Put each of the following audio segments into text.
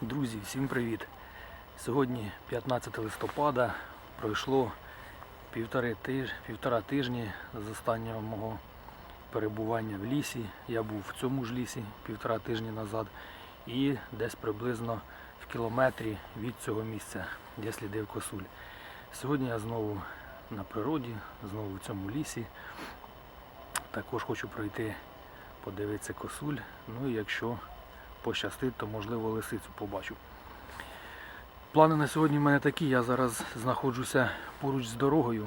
Друзі, всім привіт! Сьогодні 15 листопада пройшло півтори тиж... півтора тижні з останнього мого перебування в лісі. Я був в цьому ж лісі півтора тижні назад і десь приблизно в кілометрі від цього місця, де слідив косуль. Сьогодні я знову на природі, знову в цьому лісі. Також хочу пройти, подивитися косуль. Ну і якщо пощастить, то можливо лисицю побачу. Плани на сьогодні в мене такі. Я зараз знаходжуся поруч з дорогою.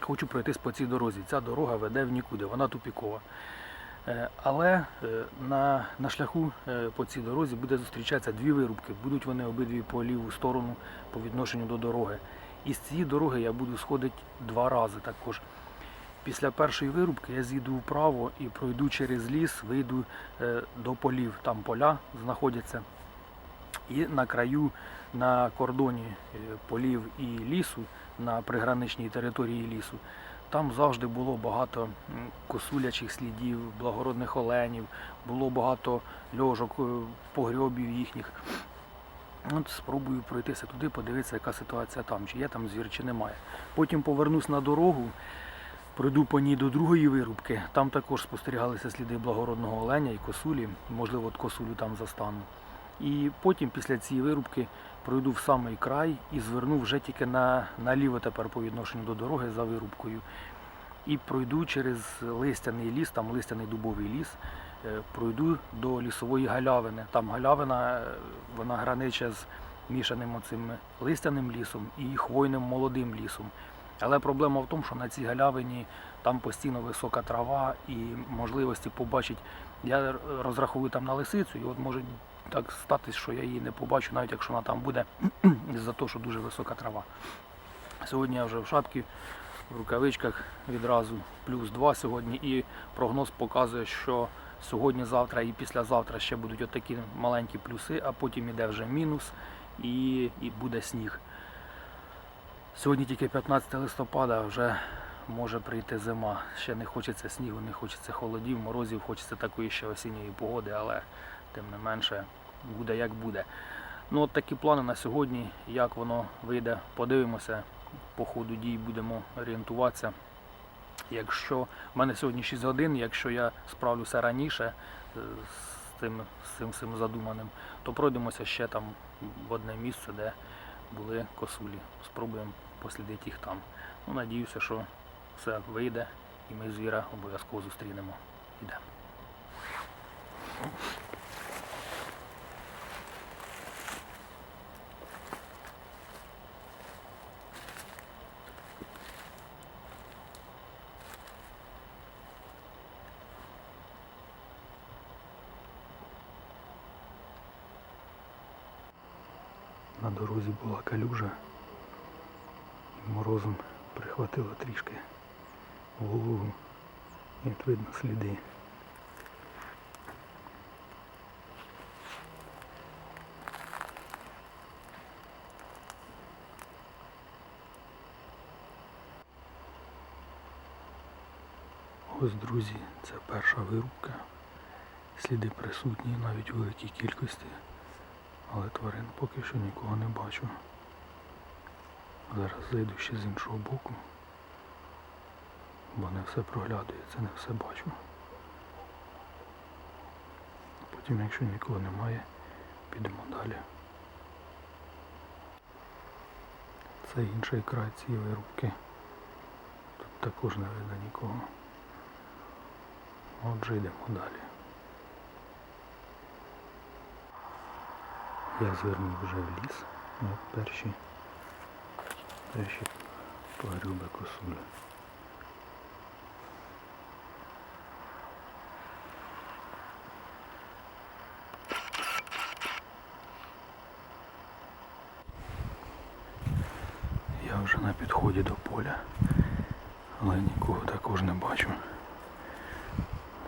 Хочу пройтись по цій дорозі. Ця дорога веде в нікуди, вона тупікова. Е, Але е, на, на шляху е, по цій дорозі буде зустрічатися дві вирубки. Будуть вони обидві по ліву сторону по відношенню до дороги. І з цієї дороги я буду сходити два рази також. Після першої вирубки я з'їду вправо і пройду через ліс, вийду е, до полів. Там поля знаходяться. І на краю, на кордоні е, полів і лісу, на приграничній території лісу, там завжди було багато косулячих слідів, благородних оленів, було багато льожок, е, погрьобів їхніх. От спробую пройтися туди, подивитися, яка ситуація там, чи є там звір, чи немає. Потім повернусь на дорогу, пройду по ній до другої вирубки. Там також спостерігалися сліди благородного оленя і косулі, можливо, от косулю там застану. І потім після цієї вирубки пройду в самий край і зверну вже тільки на, наліво тепер по відношенню до дороги за вирубкою. І пройду через листяний ліс, там листяний дубовий ліс, е, пройду до лісової галявини. Там галявина, е, вона граниче з мішаним оцим листяним лісом і хвойним молодим лісом. Але проблема в тому, що на цій галявині там постійно висока трава і можливості побачити. Я розраховую там на лисицю, і от може так статись, що я її не побачу, навіть якщо вона там буде, за те, що дуже висока трава. Сьогодні я вже в шапці, в рукавичках відразу плюс 2 сьогодні, і прогноз показує, що сьогодні, завтра і післязавтра ще будуть отакі маленькі плюси, а потім іде вже мінус і, і буде сніг. Сьогодні тільки 15 листопада, вже може прийти зима. Ще не хочеться снігу, не хочеться холодів, морозів, хочеться такої ще осінньої погоди, але тим не менше буде як буде. Ну от такі плани на сьогодні, як воно вийде, подивимося. По ходу дій будемо орієнтуватися. Якщо в мене сьогодні 6 годин, якщо я справлюся раніше е, з цим, з цим, цим задуманим, то пройдемося ще там в одне місце, де були косулі. Спробуємо послідити їх там. Ну, надіюся, що все вийде і ми звіра обов'язково зустрінемо. Йдемо. Дорозі була калюжа, морозом прихватило трішки голову. І от видно сліди. Ось, друзі, це перша вирубка. Сліди присутні навіть у великій кількості, але тварин поки що нікого не бачу. Зараз зайду ще з іншого боку, бо не все проглядується, не все бачу. Потім, якщо нікого немає, підемо далі. Це інший край цієї вирубки. Тут також не видно нікого. Отже, йдемо далі. Я звернув вже в ліс. От перші, перші погрюби косулі. Я вже на підході до поля, але нікого також не бачу.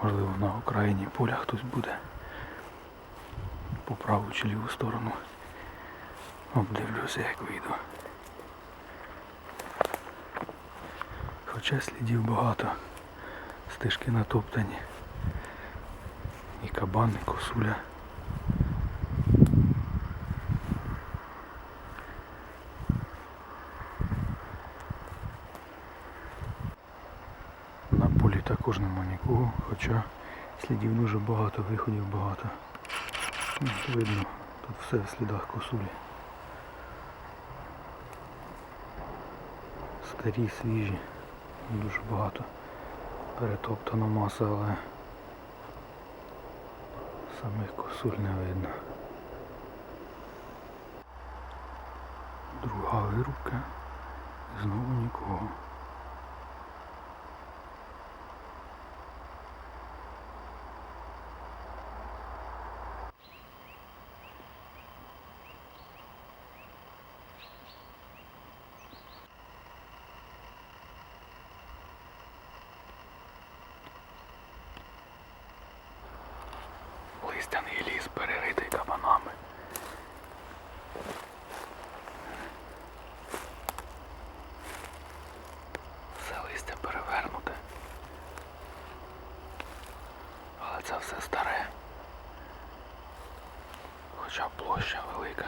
Можливо на окраїні поля хтось буде по праву чи ліву сторону. Обдивлюся як вийду. Хоча слідів багато, стежки натоптані. І кабани і косуля. На полі також нема нікого, хоча слідів дуже багато, виходів багато. Видно, тут все в слідах косулі. Старі, свіжі, дуже багато. Перетоптана маса, але самих косуль не видно. Друга вирубка. Знову нікого. Листяний ліс переритий кабанами. Все листя перевернуте. Але це все старе. Хоча площа велика.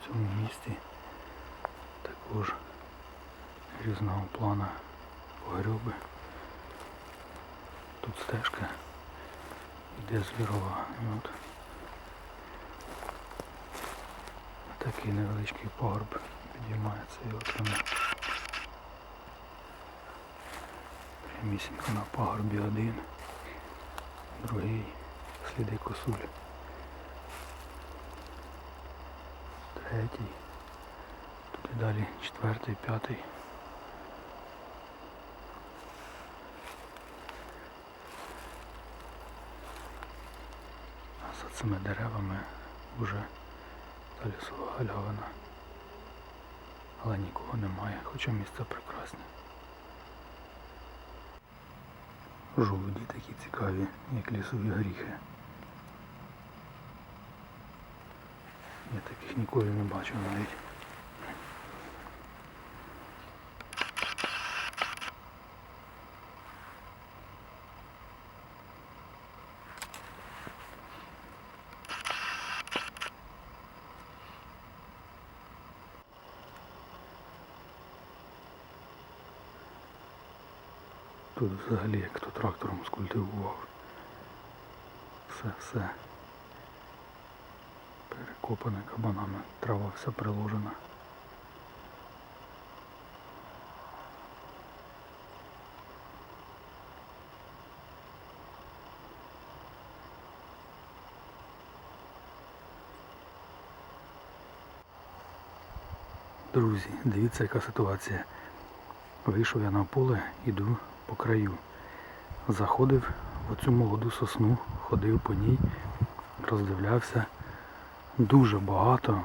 В цьому місці також різного плана погреби. Тут стежка йде звірова. От такий невеличкий пагорб підіймається і от воно прямісінько на пагорбі один, другий сліди косуль. Третій. Далі четвертий, п'ятий. А за цими деревами вже та лісова галявина. Але нікого немає, хоча місце прекрасне. Жолуді такі цікаві, як лісові горіхи. Я таких ніколи не бачив навіть. Тут взагалі як хто трактором скультивував. Все, все. Перекопане кабанами, трава вся приложена. Друзі, дивіться яка ситуація. Вийшов я на поле, іду по краю. Заходив в оцю молоду сосну, ходив по ній, роздивлявся. Дуже багато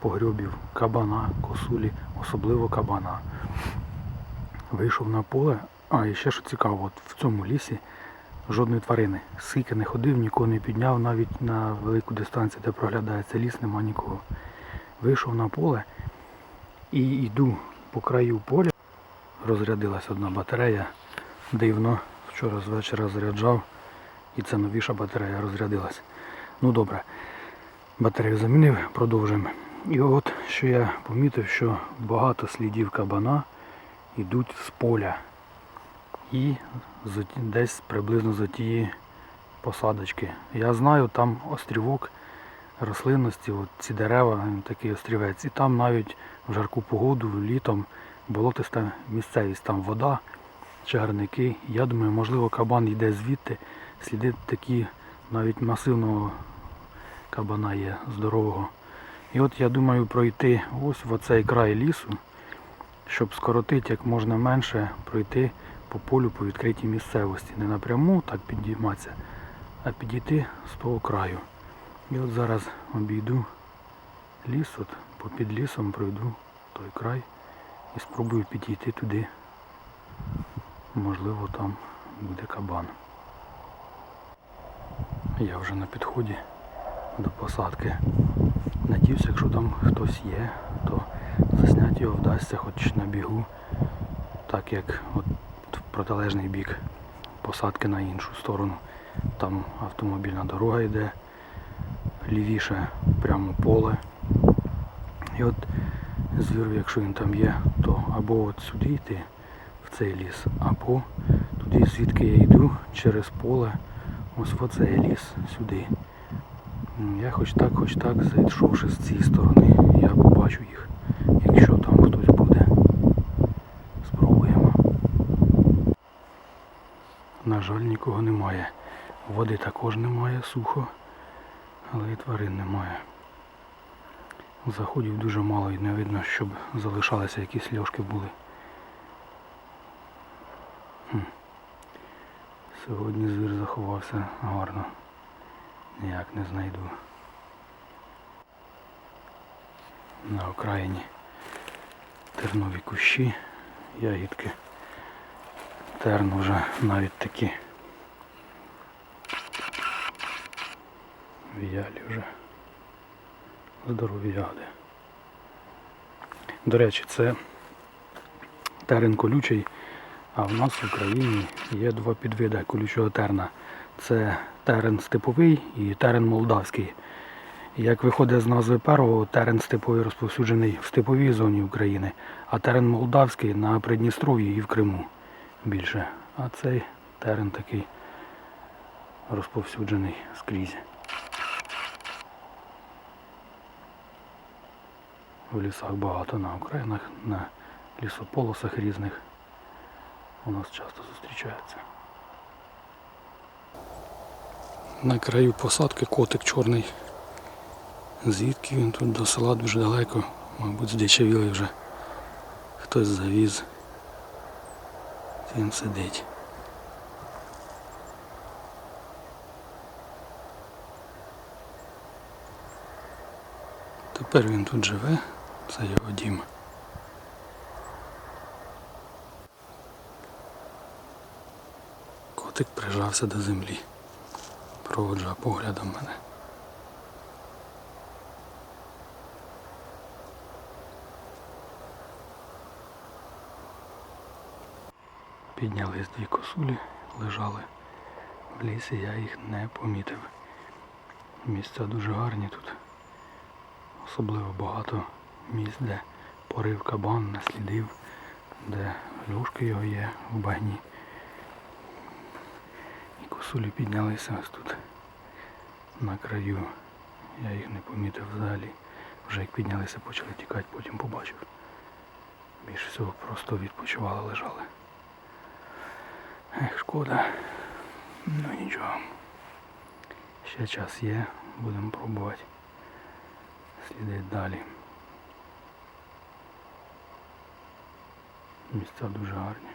погрьобів кабана, косулі, особливо кабана. Вийшов на поле, а ще що цікаво, от в цьому лісі жодної тварини. Скільки не ходив, нікого не підняв, навіть на велику дистанцію, де проглядається ліс, нема нікого. Вийшов на поле і йду по краю поля. Розрядилась одна батарея. Дивно, вчора з вечора заряджав і це новіша батарея розрядилась. Ну добре, батарею замінив, продовжуємо. І от що я помітив, що багато слідів кабана йдуть з поля. І десь приблизно за тієї посадочки. Я знаю, там острівок рослинності, от ці дерева, такий острівець. І там навіть в жарку погоду, літом болотиста місцевість, там вода, чагарники. Я думаю, можливо, кабан йде звідти. Сліди такі навіть масивного кабана є, здорового. І от я думаю пройти ось в оцей край лісу, щоб скоротити як можна менше пройти по полю по відкритій місцевості. Не напряму так підійматися, а підійти з того краю. І от зараз обійду ліс, от попід лісом пройду той край і спробую підійти туди. Можливо там буде кабан. Я вже на підході до посадки. Надіюся, якщо там хтось є, то засняти його вдасться хоч на бігу, так як от в протилежний бік посадки на іншу сторону. Там автомобільна дорога йде, лівіше прямо поле. І от звір, якщо він там є, то або от сюди йти, цей ліс, або туди, звідки я йду, через поле, ось в оцей ліс сюди. Я хоч так, хоч так, зайшовши з цієї сторони, я побачу їх, якщо там хтось буде. Спробуємо. На жаль, нікого немає. Води також немає, сухо, але і тварин немає. Заходів дуже мало і не видно, щоб залишалися якісь льошки були. Сьогодні звір заховався гарно. Ніяк не знайду. На окраїні тернові кущі, ягідки. Терн вже навіть такі. Віялі вже. Здорові ягоди. До речі, це терен колючий, а в нас в Україні є два підвиди колючого терна. Це терен степовий і терен молдавський. Як виходить з назви першого, терен степовий розповсюджений в степовій зоні України, а терен молдавський на Придністров'ї і в Криму більше. А цей терен такий розповсюджений скрізь. В лісах багато на окраїнах, на лісополосах різних. У нас часто зустрічаються. На краю посадки котик чорний. Звідки він тут до села дуже далеко, мабуть, здичавіли вже. Хтось завіз. Він сидить. Тепер він тут живе, це його дім. Котик прижався до землі, проводжав поглядом мене. Піднялись дві косулі, лежали в лісі, я їх не помітив. Місця дуже гарні тут. Особливо багато місць, де порив кабан наслідив, де люшки його є в багні. І піднялися тут на краю. Я їх не помітив взагалі. Вже як піднялися, почали тікати, потім побачив. Більше всього просто відпочивали, лежали. Ех, шкода. Ну нічого. Ще час є, будемо пробувати. Слідить далі. Місця дуже гарні.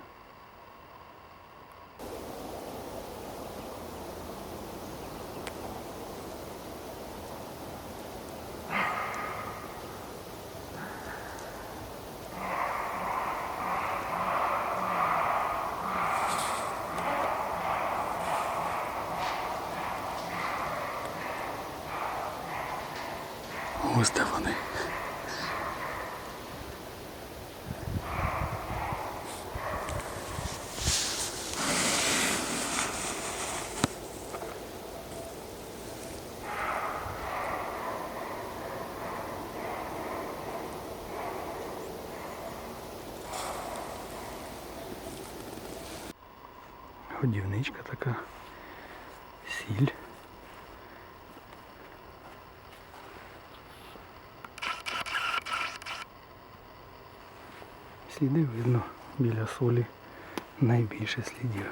Годівничка така, сіль. Сліди видно біля солі найбільше слідів.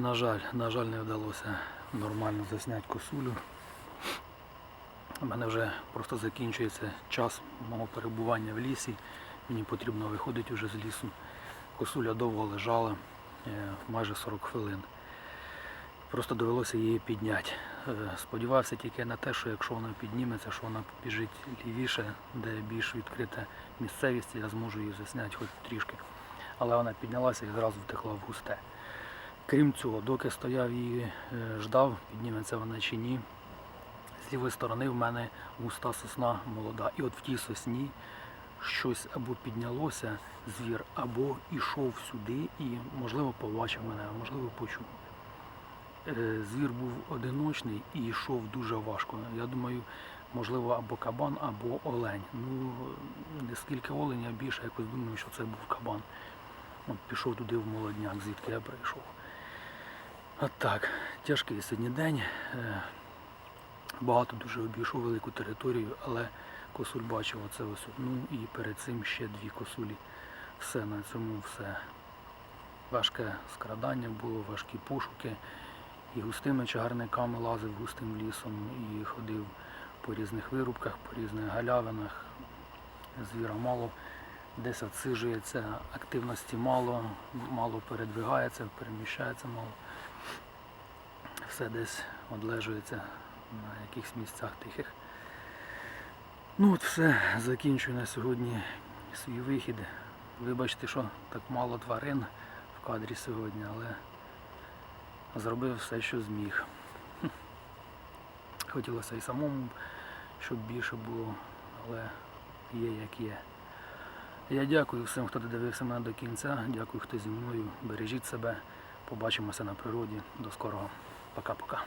На жаль, на жаль, не вдалося нормально засняти косулю. У мене вже просто закінчується час мого перебування в лісі. Мені потрібно виходити вже з лісу. Косуля довго лежала, е, майже 40 хвилин. Просто довелося її підняти. Е, Сподівався тільки на те, що якщо вона підніметься, що вона біжить лівіше, де більш відкрита місцевість, я зможу її засняти хоч трішки. Але вона піднялася і зразу втекла в густе. Крім цього, доки стояв і е, ждав, підніметься вона чи ні. З лівої сторони в мене густа сосна молода. І от в тій сосні щось або піднялося, звір, або йшов сюди і, можливо, побачив мене, а можливо, почув. Е, Звір був одиночний і йшов дуже важко. Я думаю, можливо, або кабан, або олень. Ну, не скільки олень, я більше якось думаю, що це був кабан. От пішов туди в молодняк, звідки я прийшов. От тяжкий сьогодні день. Е, Багато дуже обійшов велику територію, але косуль бачив оце ось одну і перед цим ще дві косулі. Все на цьому все. Важке скрадання було, важкі пошуки. І густими чагарниками лазив густим лісом і ходив по різних вирубках, по різних галявинах. Звіра мало десь отсижується, активності мало, мало передвигається, переміщається мало. Все десь одлежується на якихось місцях тихих. Ну от все, закінчую на сьогодні свій вихід. Вибачте, що так мало тварин в кадрі сьогодні, але зробив все, що зміг. Хотілося і самому, щоб більше було, але є як є. Я дякую всім, хто додивився мене до кінця. Дякую, хто зі мною. Бережіть себе. Побачимося на природі. До скорого. Пока-пока.